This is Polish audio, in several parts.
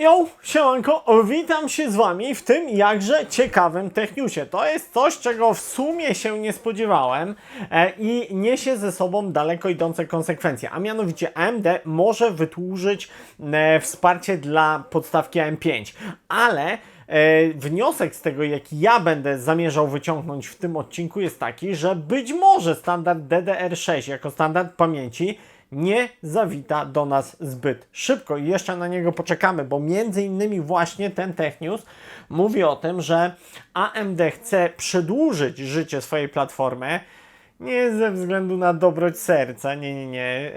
Yo, siemanko, witam się z Wami w tym jakże ciekawym techniusie. To jest coś, czego w sumie się nie spodziewałem e, i niesie ze sobą daleko idące konsekwencje, a mianowicie AMD może wydłużyć e, wsparcie dla podstawki AM5, ale e, wniosek z tego, jaki ja będę zamierzał wyciągnąć w tym odcinku jest taki, że być może standard DDR6 jako standard pamięci nie zawita do nas zbyt szybko. I jeszcze na niego poczekamy, bo między innymi właśnie ten Technius mówi o tym, że AMD chce przedłużyć życie swojej platformy nie ze względu na dobroć serca, nie, nie, nie,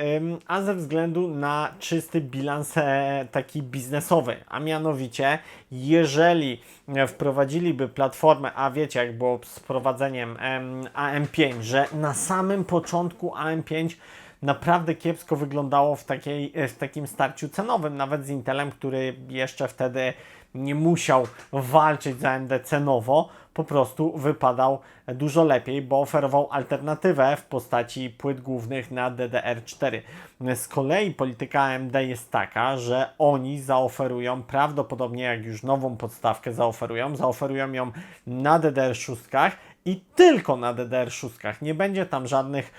a ze względu na czysty bilans e, taki biznesowy, a mianowicie jeżeli wprowadziliby platformę, a wiecie jak było z wprowadzeniem em, AM5, że na samym początku AM5 naprawdę kiepsko wyglądało w, takiej, e, w takim starciu cenowym, nawet z Intelem, który jeszcze wtedy nie musiał walczyć za AMD cenowo, po prostu wypadał dużo lepiej, bo oferował alternatywę w postaci płyt głównych na DDR4. Z kolei polityka AMD jest taka, że oni zaoferują, prawdopodobnie jak już nową podstawkę zaoferują, zaoferują ją na DDR6 i tylko na DDR6. Nie będzie tam żadnych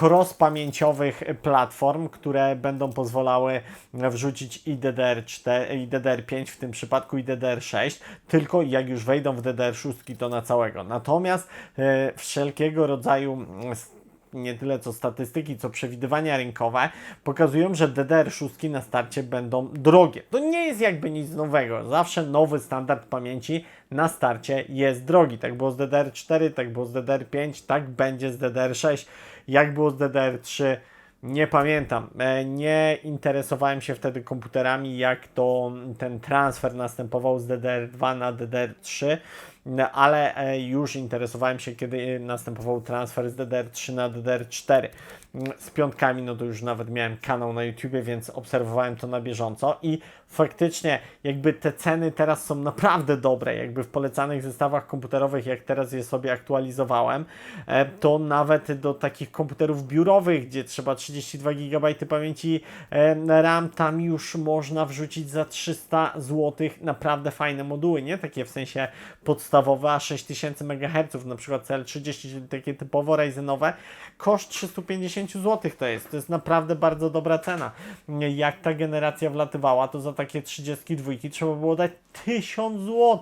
cross-pamięciowych platform, które będą pozwalały wrzucić i DDR4, i DDR5 w tym przypadku i DDR6, tylko jak już wejdą w DDR6 to na całego. Natomiast e, wszelkiego rodzaju nie tyle co statystyki, co przewidywania rynkowe pokazują, że DDR6 na starcie będą drogie. To nie jest jakby nic nowego. Zawsze nowy standard pamięci na starcie jest drogi. Tak było z DDR4, tak było z DDR5, tak będzie z DDR6. Jak było z DDR3? Nie pamiętam. E, Nie interesowałem się wtedy komputerami, jak to ten transfer następował z DDR2 na DDR3, no, ale e, już interesowałem się, kiedy następował transfer z DDR3 na DDR4. Z piątkami, no to już nawet miałem kanał na YouTubie, więc obserwowałem to na bieżąco i faktycznie jakby te ceny teraz są naprawdę dobre, jakby w polecanych zestawach komputerowych, jak teraz je sobie aktualizowałem, e, to nawet do takich komputerów biurowych, gdzie trzeba 32 GB pamięci e, RAM, tam już można wrzucić za 300 zł naprawdę fajne moduły, nie? Takie w sensie podstawowe, a 6000 MHz, na przykład CL30, czyli takie typowo Ryzenowe, koszt 350 zł to jest, to jest naprawdę bardzo dobra cena. Jak ta generacja wlatywała, to za takie 32 trzeba było dać 1000 zł.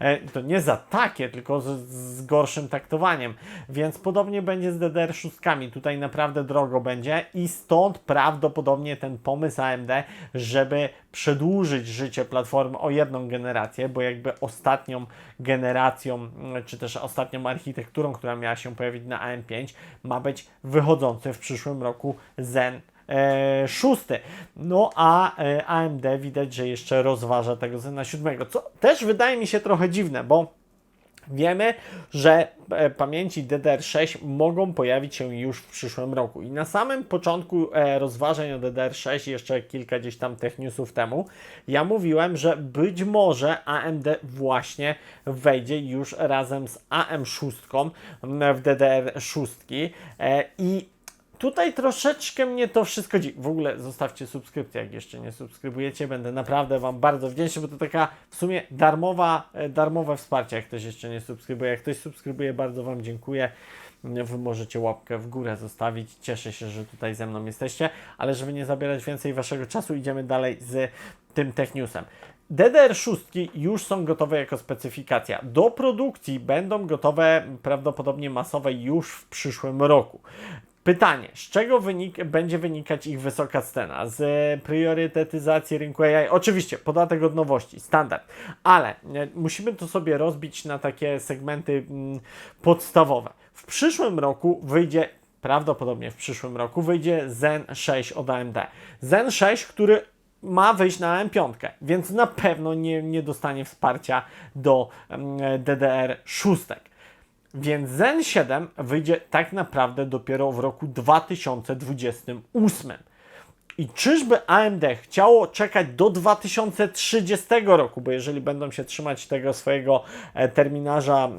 E, To nie za takie, tylko z, z gorszym taktowaniem. Więc podobnie będzie z DDR6. Tutaj naprawdę drogo będzie i stąd prawdopodobnie ten pomysł AMD, żeby przedłużyć życie platformy o jedną generację, bo jakby ostatnią generacją, czy też ostatnią architekturą, która miała się pojawić na AM5, ma być wychodzący w przyszłym roku Zen e, szósty. No a e, AMD widać, że jeszcze rozważa tego Zena siódmego, co też wydaje mi się trochę dziwne, bo Wiemy, że e, pamięci DDR6 mogą pojawić się już w przyszłym roku. I na samym początku e, rozważań o DDR6, jeszcze kilka gdzieś tam tech newsów temu, ja mówiłem, że być może AMD właśnie wejdzie już razem z AM6 w DDR6 e, i Tutaj troszeczkę mnie to wszystko dziwi. W ogóle zostawcie subskrypcję, jak jeszcze nie subskrybujecie. Będę naprawdę Wam bardzo wdzięczny, bo to taka w sumie darmowa, e, darmowe wsparcie, jak ktoś jeszcze nie subskrybuje. Jak ktoś subskrybuje, bardzo Wam dziękuję. Wy możecie łapkę w górę zostawić. Cieszę się, że tutaj ze mną jesteście, ale żeby nie zabierać więcej Waszego czasu, idziemy dalej z tym Tech Newsem. DDR6 już są gotowe jako specyfikacja. Do produkcji będą gotowe prawdopodobnie masowe już w przyszłym roku. Pytanie, z czego wynik, będzie wynikać ich wysoka cena? Z priorytetyzacji rynku AI? Oczywiście, podatek od nowości, standard, ale e, musimy to sobie rozbić na takie segmenty mm, podstawowe. W przyszłym roku wyjdzie, prawdopodobnie w przyszłym roku, wyjdzie Zen 6 od AMD. Zen 6, który ma wyjść na M5, więc na pewno nie, nie dostanie wsparcia do mm, DDR6. Więc Zen 7 wyjdzie tak naprawdę dopiero w roku 2028. I czyżby AMD chciało czekać do 2030 roku, bo jeżeli będą się trzymać tego swojego e, terminarza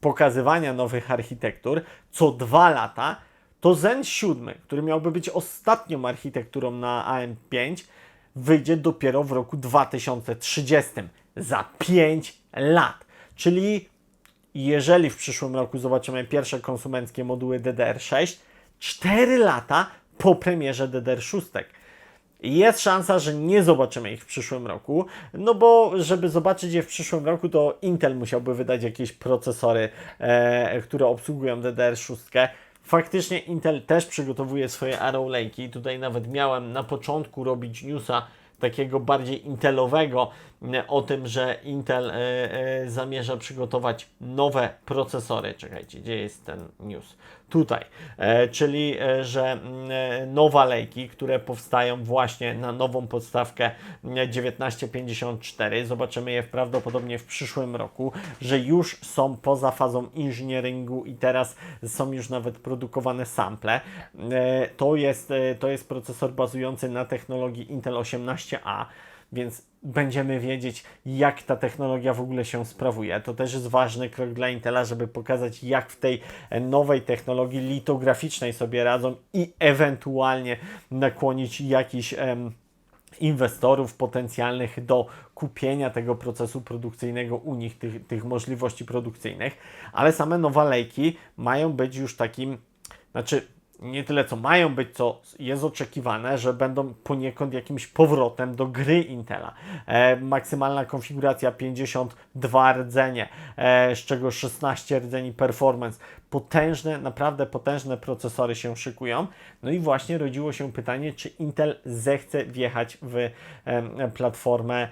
pokazywania nowych architektur co dwa lata, to Zen 7, który miałby być ostatnią architekturą na AM5, wyjdzie dopiero w roku 2030, za 5 lat. Czyli jeżeli w przyszłym roku zobaczymy pierwsze konsumenckie moduły DDR6, 4 lata po premierze DDR6. Jest szansa, że nie zobaczymy ich w przyszłym roku, no bo żeby zobaczyć je w przyszłym roku, to Intel musiałby wydać jakieś procesory, e, które obsługują DDR6. Faktycznie Intel też przygotowuje swoje Arrow Lake'i. Tutaj nawet miałem na początku robić newsa takiego bardziej intelowego o tym, że Intel e, e, zamierza przygotować nowe procesory. Czekajcie, gdzie jest ten news? Tutaj, e, czyli że mm, nowe lejki, które powstają właśnie na nową podstawkę mm, 1954, zobaczymy je prawdopodobnie w przyszłym roku, że już są poza fazą inżynieringu i teraz są już nawet produkowane sample. To jest, to jest procesor bazujący na technologii Intel 18A więc będziemy wiedzieć, jak ta technologia w ogóle się sprawuje. To też jest ważny krok dla Intela, żeby pokazać, jak w tej nowej technologii litograficznej sobie radzą i ewentualnie nakłonić jakiś. Em, inwestorów potencjalnych do kupienia tego procesu produkcyjnego u nich, tych, tych możliwości produkcyjnych, ale same nowalejki mają być już takim, znaczy nie tyle co mają być, co jest oczekiwane, że będą poniekąd jakimś powrotem do gry Intela. E, maksymalna konfiguracja 52 rdzenie, e, z czego 16 rdzeni performance. Potężne, naprawdę potężne procesory się szykują. No i właśnie rodziło się pytanie, czy Intel zechce wjechać w e, platformę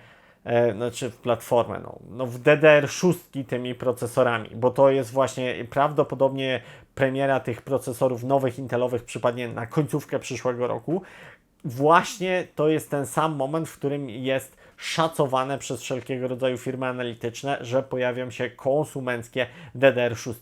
znaczy w platformę, no, no w DDR6 tymi procesorami, bo to jest właśnie prawdopodobnie premiera tych procesorów nowych Intelowych przypadnie na końcówkę przyszłego roku. Właśnie to jest ten sam moment, w którym jest szacowane przez wszelkiego rodzaju firmy analityczne, że pojawią się konsumenckie DDR6.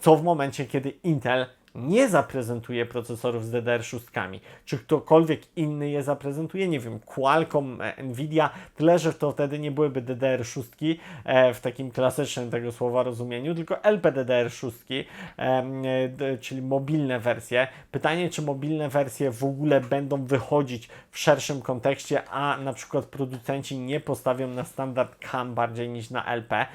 Co w momencie, kiedy Intel nie zaprezentuje procesorów z DDR6. Czy ktokolwiek inny je zaprezentuje? Nie wiem, Qualcomm, e, Nvidia, tyle, że to wtedy nie byłyby DDR6 e, w takim klasycznym tego słowa rozumieniu, tylko LPDDR6, e, czyli mobilne wersje. Pytanie, czy mobilne wersje w ogóle będą wychodzić w szerszym kontekście, a na przykład producenci nie postawią na standard CAN bardziej niż na LP.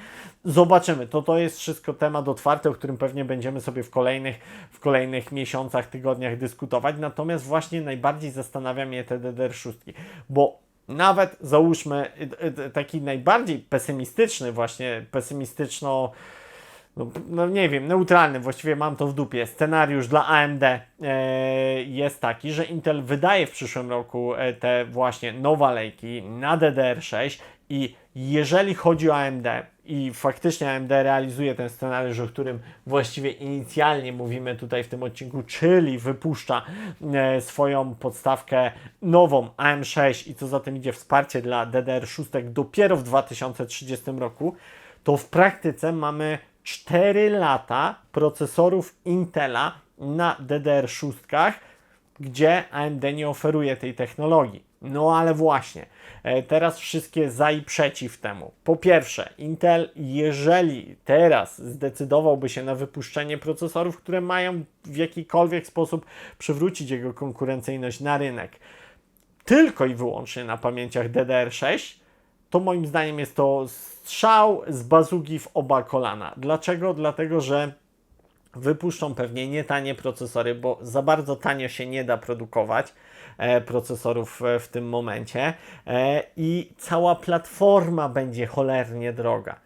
Zobaczymy. To, to jest wszystko temat otwarty, o którym pewnie będziemy sobie w kolejnych, w kolejnych miesiącach, tygodniach dyskutować. Natomiast właśnie najbardziej zastanawia mnie te DDR6, bo nawet załóżmy y, y, taki najbardziej pesymistyczny, właśnie pesymistyczno no, no nie wiem, neutralny, właściwie mam to w dupie. Scenariusz dla AMD e, jest taki, że Intel wydaje w przyszłym roku e, te właśnie nowe lejki na DDR6 i jeżeli chodzi o AMD i faktycznie AMD realizuje ten scenariusz, o którym właściwie inicjalnie mówimy tutaj w tym odcinku, czyli wypuszcza e, swoją podstawkę nową AM6 i co za tym idzie wsparcie dla DDR6 dopiero w 2030 roku, to w praktyce mamy 4 lata procesorów Intela na DDR6, gdzie AMD nie oferuje tej technologii. No ale właśnie, e, teraz wszystkie za i przeciw temu. Po pierwsze, Intel, jeżeli teraz zdecydowałby się na wypuszczenie procesorów, które mają w jakikolwiek sposób przywrócić jego konkurencyjność na rynek, tylko i wyłącznie na pamięciach DDR6, to moim zdaniem jest to strzał z bazugi w oba kolana. Dlaczego? Dlatego, że wypuszczą pewnie nie tanie procesory, bo za bardzo tanio się nie da produkować e, procesorów e, w tym momencie e, i cała platforma będzie cholernie droga.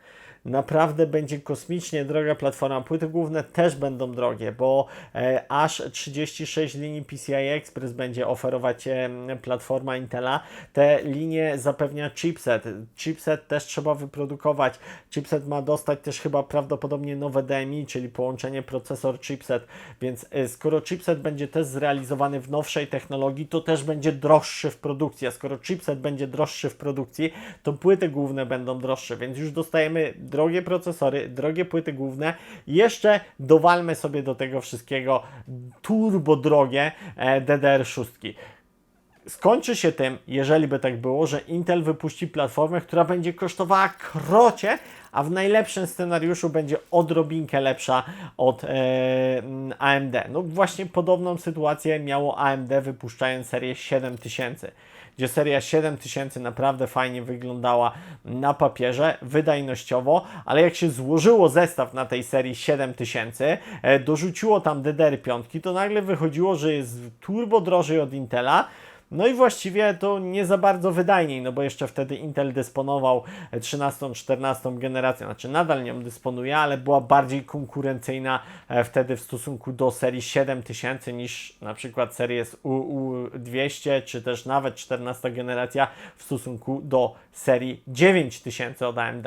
Naprawdę będzie kosmicznie droga platforma. Płyty główne też będą drogie, bo e, aż 36 linii PCI Express będzie oferować e, platforma Intela. Te linie zapewnia chipset. Chipset też trzeba wyprodukować. Chipset ma dostać też chyba prawdopodobnie nowe DMI, czyli połączenie procesor-chipset. Więc e, skoro chipset będzie też zrealizowany w nowszej technologii, to też będzie droższy w produkcji. A skoro chipset będzie droższy w produkcji, to płyty główne będą droższe. Więc już dostajemy drogie procesory, drogie płyty główne. Jeszcze dowalmy sobie do tego wszystkiego turbo drogie e, DDR6. skończy się tym, jeżeli by tak było, że Intel wypuści platformę, która będzie kosztowała krocie, a w najlepszym scenariuszu będzie odrobinkę lepsza od e, AMD. No właśnie podobną sytuację miało AMD wypuszczając serię 7000 gdzie seria 7000 naprawdę fajnie wyglądała na papierze, wydajnościowo, ale jak się złożyło zestaw na tej serii 7000, e, dorzuciło tam DDR5, to nagle wychodziło, że jest turbo drożej od Intela, no i właściwie to nie za bardzo wydajniej, no bo jeszcze wtedy Intel dysponował 13, 14 generacją, znaczy nadal nią dysponuje, ale była bardziej konkurencyjna e, wtedy w stosunku do serii 7000 niż na przykład Series U200 czy też nawet 14 generacja w stosunku do serii 9000 od AMD.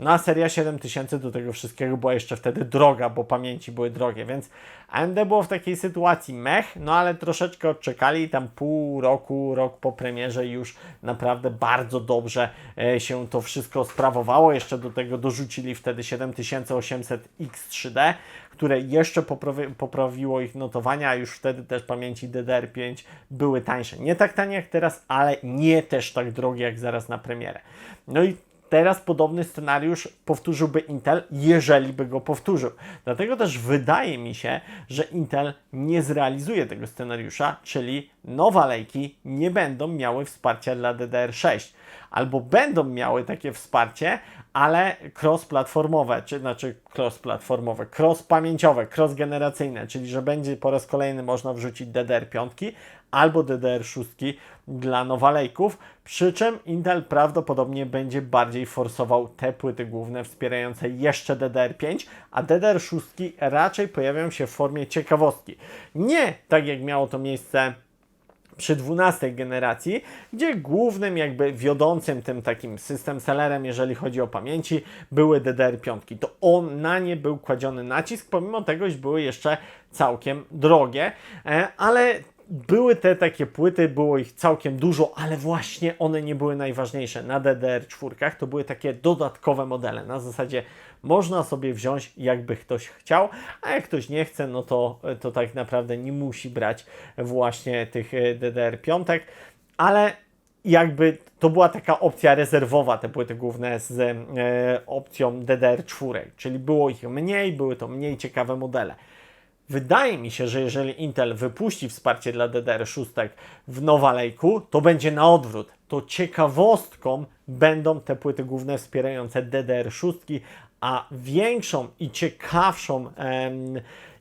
No a seria 7000 do tego wszystkiego była jeszcze wtedy droga, bo pamięci były drogie, więc AMD było w takiej sytuacji mech, no ale troszeczkę odczekali tam pół roku, rok po premierze już naprawdę bardzo dobrze e, się to wszystko sprawowało. Jeszcze do tego dorzucili wtedy 7800 X3D, które jeszcze poprawi poprawiło ich notowania, a już wtedy też pamięci DDR5 były tańsze. Nie tak tanie jak teraz, ale nie też tak drogie jak zaraz na premierę. No i Teraz podobny scenariusz powtórzyłby Intel, jeżeli by go powtórzył. Dlatego też wydaje mi się, że Intel nie zrealizuje tego scenariusza, czyli nowe lejki nie będą miały wsparcia dla DDR6. Albo będą miały takie wsparcie, ale cross-platformowe, czy znaczy cross-platformowe, cross-pamięciowe, cross-generacyjne, czyli że będzie po raz kolejny można wrzucić DDR5 albo DDR6 dla nowalejków, przy czym Intel prawdopodobnie będzie bardziej forsował te płyty główne wspierające jeszcze DDR5, a DDR6 raczej pojawią się w formie ciekawostki. Nie tak jak miało to miejsce przy 12 generacji, gdzie głównym jakby wiodącym tym takim system sellerem, jeżeli chodzi o pamięci, były DDR5. To on na nie był kładziony nacisk, pomimo tego, że były jeszcze całkiem drogie, e, ale były te takie płyty, było ich całkiem dużo, ale właśnie one nie były najważniejsze. Na DDR4 to były takie dodatkowe modele. Na zasadzie można sobie wziąć, jakby ktoś chciał, a jak ktoś nie chce, no to, to tak naprawdę nie musi brać właśnie tych e, DDR5, ale jakby to była taka opcja rezerwowa, te płyty główne z e, opcją DDR4, czyli było ich mniej, były to mniej ciekawe modele. Wydaje mi się, że jeżeli Intel wypuści wsparcie dla DDR6 w Nowa Lake'u, to będzie na odwrót. To ciekawostką będą te płyty główne wspierające DDR6, a większą i ciekawszą em,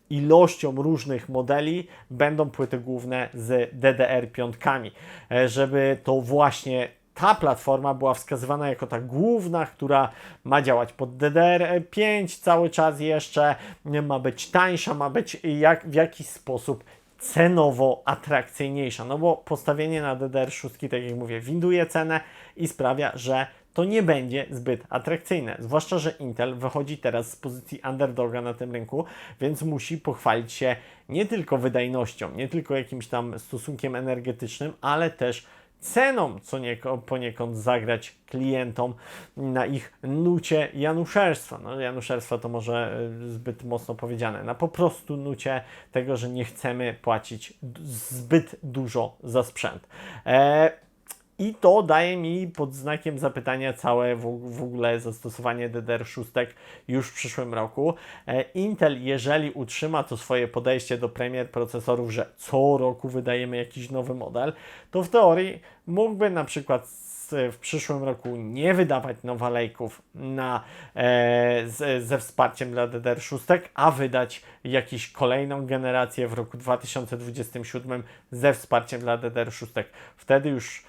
ilością różnych modeli będą płyty główne z DDR5, e, żeby to właśnie ta platforma była wskazywana jako ta główna, która ma działać pod DDR5 cały czas jeszcze, ma być tańsza, ma być jak, w jakiś sposób cenowo atrakcyjniejsza, no bo postawienie na DDR6, tak jak mówię, winduje cenę i sprawia, że to nie będzie zbyt atrakcyjne. Zwłaszcza, że Intel wychodzi teraz z pozycji underdoga na tym rynku, więc musi pochwalić się nie tylko wydajnością, nie tylko jakimś tam stosunkiem energetycznym, ale też ceną co nieko, poniekąd zagrać klientom na ich nucie januszerstwa. No, januszerstwa to może e, zbyt mocno powiedziane, na po prostu nucie tego, że nie chcemy płacić zbyt dużo za sprzęt. E, i to daje mi pod znakiem zapytania całe w, w ogóle zastosowanie DDR6 już w przyszłym roku. E, Intel, jeżeli utrzyma to swoje podejście do premier procesorów, że co roku wydajemy jakiś nowy model, to w teorii mógłby na przykład w przyszłym roku nie wydawać nowalejków na, e, z, ze wsparciem dla DDR6, a wydać jakąś kolejną generację w roku 2027 ze wsparciem dla DDR6. Wtedy już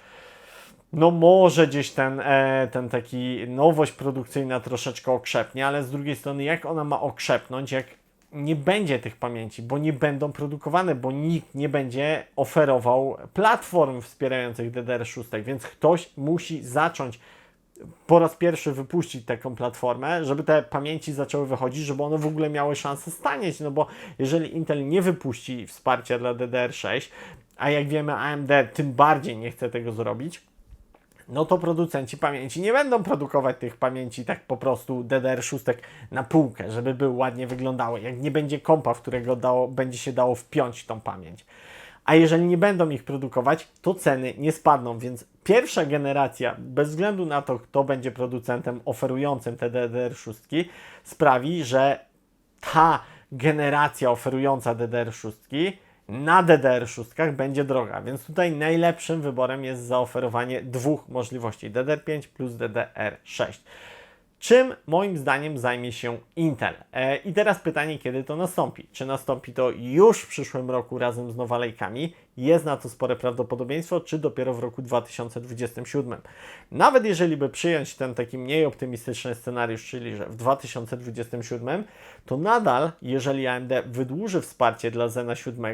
no może gdzieś ten, e, ten taki nowość produkcyjna troszeczkę okrzepnie, ale z drugiej strony jak ona ma okrzepnąć, jak nie będzie tych pamięci, bo nie będą produkowane, bo nikt nie będzie oferował platform wspierających DDR6, więc ktoś musi zacząć po raz pierwszy wypuścić taką platformę, żeby te pamięci zaczęły wychodzić, żeby one w ogóle miały szansę stanieć, no bo jeżeli Intel nie wypuści wsparcia dla DDR6, a jak wiemy AMD tym bardziej nie chce tego zrobić, no to producenci pamięci nie będą produkować tych pamięci tak po prostu DDR6 na półkę, żeby były ładnie wyglądały. Jak nie będzie kompa, w którego dało, będzie się dało wpiąć tą pamięć. a jeżeli nie będą ich produkować, to ceny nie spadną, więc pierwsza generacja, bez względu na to, kto będzie producentem oferującym te DDR6, sprawi, że ta generacja oferująca DDR6 na DDR6 będzie droga, więc tutaj najlepszym wyborem jest zaoferowanie dwóch możliwości DDR5 plus DDR6. Czym moim zdaniem zajmie się Intel? E, I teraz pytanie, kiedy to nastąpi? Czy nastąpi to już w przyszłym roku razem z nowalejkami? Jest na to spore prawdopodobieństwo, czy dopiero w roku 2027? Nawet jeżeli by przyjąć ten taki mniej optymistyczny scenariusz, czyli że w 2027, to nadal, jeżeli AMD wydłuży wsparcie dla Zena 7,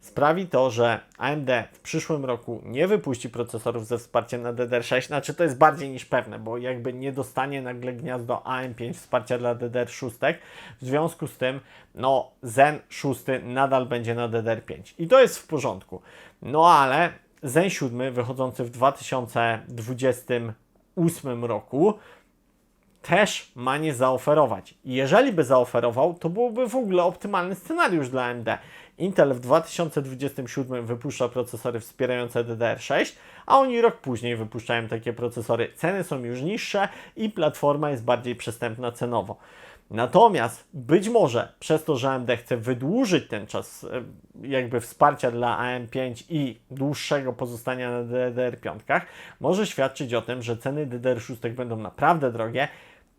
sprawi to, że AMD w przyszłym roku nie wypuści procesorów ze wsparciem na DDR6, znaczy to jest bardziej niż pewne, bo jakby nie dostanie nagle gniazdo AM5 wsparcia dla DDR6, w związku z tym no Zen 6 nadal będzie na DDR5 i to jest w porządku. No ale Zen 7 wychodzący w 2028 roku też ma nie zaoferować. Jeżeli by zaoferował, to byłby w ogóle optymalny scenariusz dla AMD. Intel w 2027 wypuszcza procesory wspierające DDR6, a oni rok później wypuszczają takie procesory. Ceny są już niższe i platforma jest bardziej przystępna cenowo. Natomiast być może przez to, że AMD chce wydłużyć ten czas e, jakby wsparcia dla AM5 i dłuższego pozostania na DDR5, może świadczyć o tym, że ceny DDR6 będą naprawdę drogie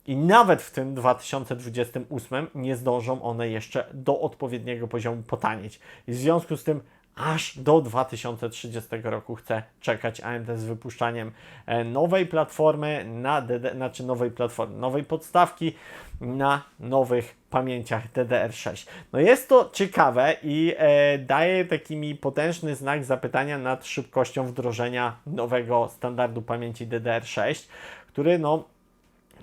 i nawet w tym 2028 nie zdążą one jeszcze do odpowiedniego poziomu potanieć. I w związku z tym aż do 2030 roku chcę czekać AMD z wypuszczaniem e, nowej platformy na DD, znaczy nowej platformy, nowej podstawki na nowych pamięciach DDR6. No jest to ciekawe i e, daje taki mi potężny znak zapytania nad szybkością wdrożenia nowego standardu pamięci DDR6, który no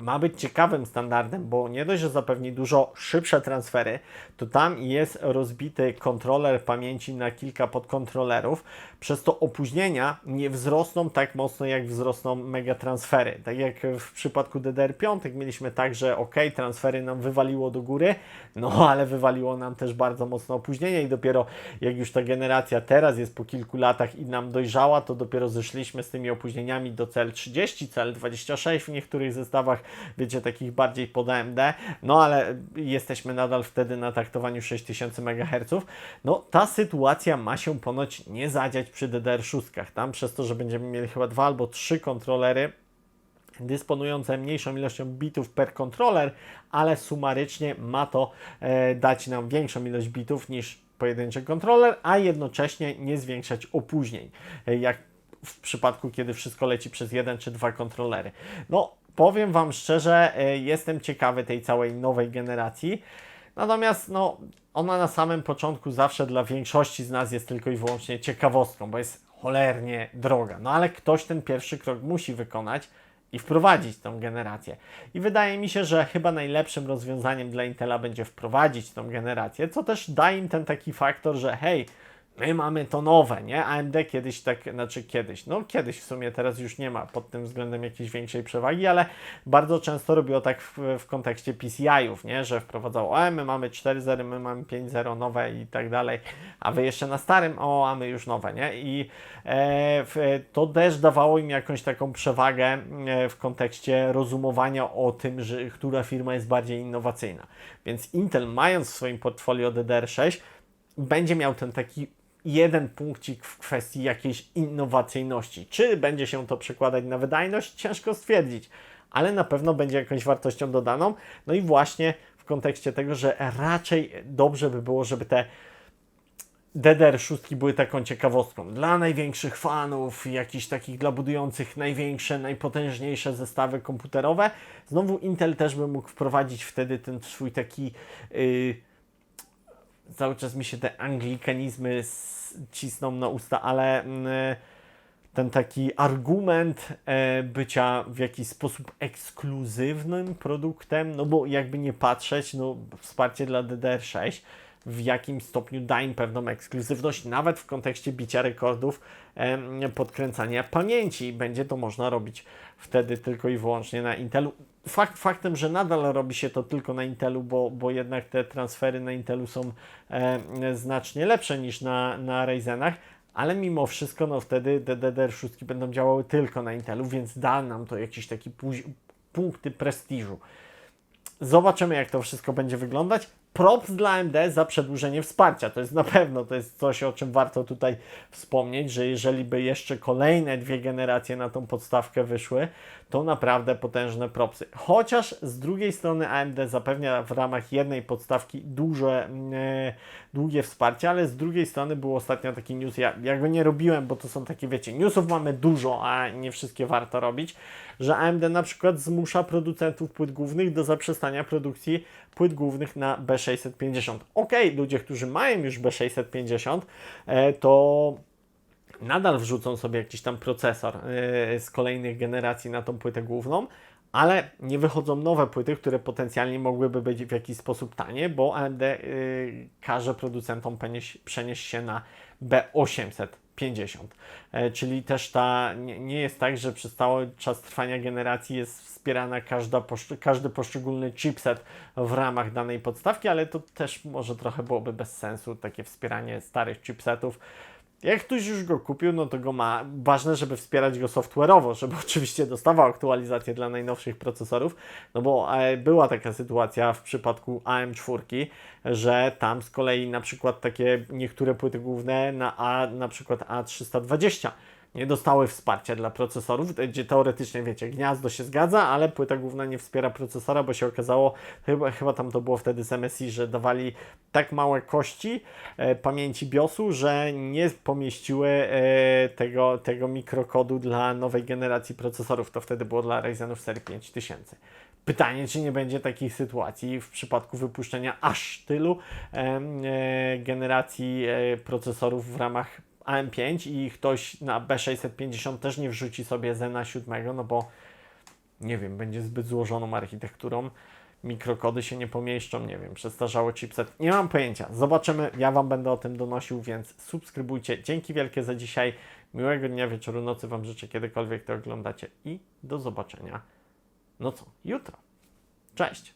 ma być ciekawym standardem, bo nie dość, że zapewni dużo szybsze transfery, to tam jest rozbity kontroler pamięci na kilka podkontrolerów, przez to opóźnienia nie wzrosną tak mocno, jak wzrosną megatransfery. Tak jak w przypadku DDR5 mieliśmy tak, że ok, transfery nam wywaliło do góry, no ale wywaliło nam też bardzo mocno opóźnienie i dopiero jak już ta generacja teraz jest po kilku latach i nam dojrzała, to dopiero zeszliśmy z tymi opóźnieniami do CL30, CL26 w niektórych zestawach, wiecie, takich bardziej pod AMD, no ale jesteśmy nadal wtedy na taktowaniu 6000 MHz. No ta sytuacja ma się ponoć nie zadziać przy DDR6. Tam przez to, że będziemy mieli chyba dwa albo trzy kontrolery dysponujące mniejszą ilością bitów per kontroler, ale sumarycznie ma to e, dać nam większą ilość bitów niż pojedynczy kontroler, a jednocześnie nie zwiększać opóźnień, e, jak w przypadku, kiedy wszystko leci przez jeden czy dwa kontrolery. No, powiem Wam szczerze, e, jestem ciekawy tej całej nowej generacji. Natomiast no, ona na samym początku zawsze dla większości z nas jest tylko i wyłącznie ciekawostką, bo jest cholernie droga. No ale ktoś ten pierwszy krok musi wykonać i wprowadzić tą generację. I wydaje mi się, że chyba najlepszym rozwiązaniem dla Intela będzie wprowadzić tą generację, co też da im ten taki faktor, że hej, my mamy to nowe, nie? AMD kiedyś tak, znaczy kiedyś, no kiedyś w sumie teraz już nie ma pod tym względem jakiejś większej przewagi, ale bardzo często robiło tak w, w kontekście PCI-ów, nie? Że wprowadzało, o, my mamy 4.0, my mamy 5.0 nowe i tak dalej, a wy jeszcze na starym, o, a my już nowe, nie? I e, to też dawało im jakąś taką przewagę e, w kontekście rozumowania o tym, że która firma jest bardziej innowacyjna. Więc Intel mając w swoim portfolio DDR6 będzie miał ten taki jeden punkcik w kwestii jakiejś innowacyjności. Czy będzie się to przekładać na wydajność? Ciężko stwierdzić, ale na pewno będzie jakąś wartością dodaną. No i właśnie w kontekście tego, że raczej dobrze by było, żeby te DDR6 były taką ciekawostką dla największych fanów, jakichś takich dla budujących największe, najpotężniejsze zestawy komputerowe. Znowu Intel też by mógł wprowadzić wtedy ten swój taki yy, cały czas mi się te anglikanizmy cisną na usta, ale mm, ten taki argument e, bycia w jakiś sposób ekskluzywnym produktem, no bo jakby nie patrzeć, no wsparcie dla DDR6 w jakim stopniu da im pewną ekskluzywność, nawet w kontekście bicia rekordów podkręcania pamięci. Będzie to można robić wtedy tylko i wyłącznie na Intelu. Fakt faktem, że nadal robi się to tylko na Intelu, bo, bo jednak te transfery na Intelu są znacznie lepsze niż na, na Ryzenach, ale mimo wszystko, no wtedy DDR6 będą działały tylko na Intelu, więc da nam to jakieś takie póź- punkty prestiżu. Zobaczymy, jak to wszystko będzie wyglądać. Props dla AMD za przedłużenie wsparcia. To jest na pewno, to jest coś, o czym warto tutaj wspomnieć, że jeżeli by jeszcze kolejne dwie generacje na tą podstawkę wyszły, to naprawdę potężne propsy. Chociaż z drugiej strony AMD zapewnia w ramach jednej podstawki duże, e, długie wsparcie, ale z drugiej strony był ostatnio taki news, ja, ja go nie robiłem, bo to są takie, wiecie, newsów mamy dużo, a nie wszystkie warto robić, że AMD na przykład zmusza producentów płyt głównych do zaprzestania produkcji płyt głównych na B650. Ok, ludzie, którzy mają już B650, e, to nadal wrzucą sobie jakiś tam procesor e, z kolejnych generacji na tą płytę główną, ale nie wychodzą nowe płyty, które potencjalnie mogłyby być w jakiś sposób tanie, bo AMD y, każe producentom przenieść się na B800 50. E, czyli też ta, nie, jest tak, że przez cały czas trwania generacji jest wspierana każda, każdy poszczególny chipset w ramach danej podstawki, ale to też może trochę byłoby bez sensu takie wspieranie starych chipsetów jak ktoś już go kupił, no to go ma. Ważne, żeby wspierać go software'owo, żeby oczywiście dostawał aktualizacje dla najnowszych procesorów, no bo e, była taka sytuacja w przypadku AM4, że tam z kolei na przykład takie niektóre płyty główne na A, na przykład A320 nie dostały wsparcia dla procesorów, gdzie teoretycznie, wiecie, gniazdo się zgadza, ale płyta główna nie wspiera procesora, bo się okazało, chyba, chyba tam to było wtedy z MSI, że dawali tak małe kości e, pamięci BIOSu, że nie pomieściły e, tego, tego mikrokodu dla nowej generacji procesorów. To wtedy było dla Ryzenów serii 5000. Pytanie, czy nie będzie takich sytuacji w przypadku wypuszczenia aż tylu e, generacji e, procesorów w ramach AM5 i ktoś na B650 też nie wrzuci sobie Zena 7, no bo nie wiem, będzie zbyt złożoną architekturą. Mikrokody się nie pomieszczą, nie wiem, przestarzały chipset. Nie mam pojęcia. Zobaczymy. Ja Wam będę o tym donosił, więc subskrybujcie. Dzięki wielkie za dzisiaj. Miłego dnia, wieczoru, nocy Wam życzę, kiedykolwiek to oglądacie i do zobaczenia. No co, jutro. Cześć!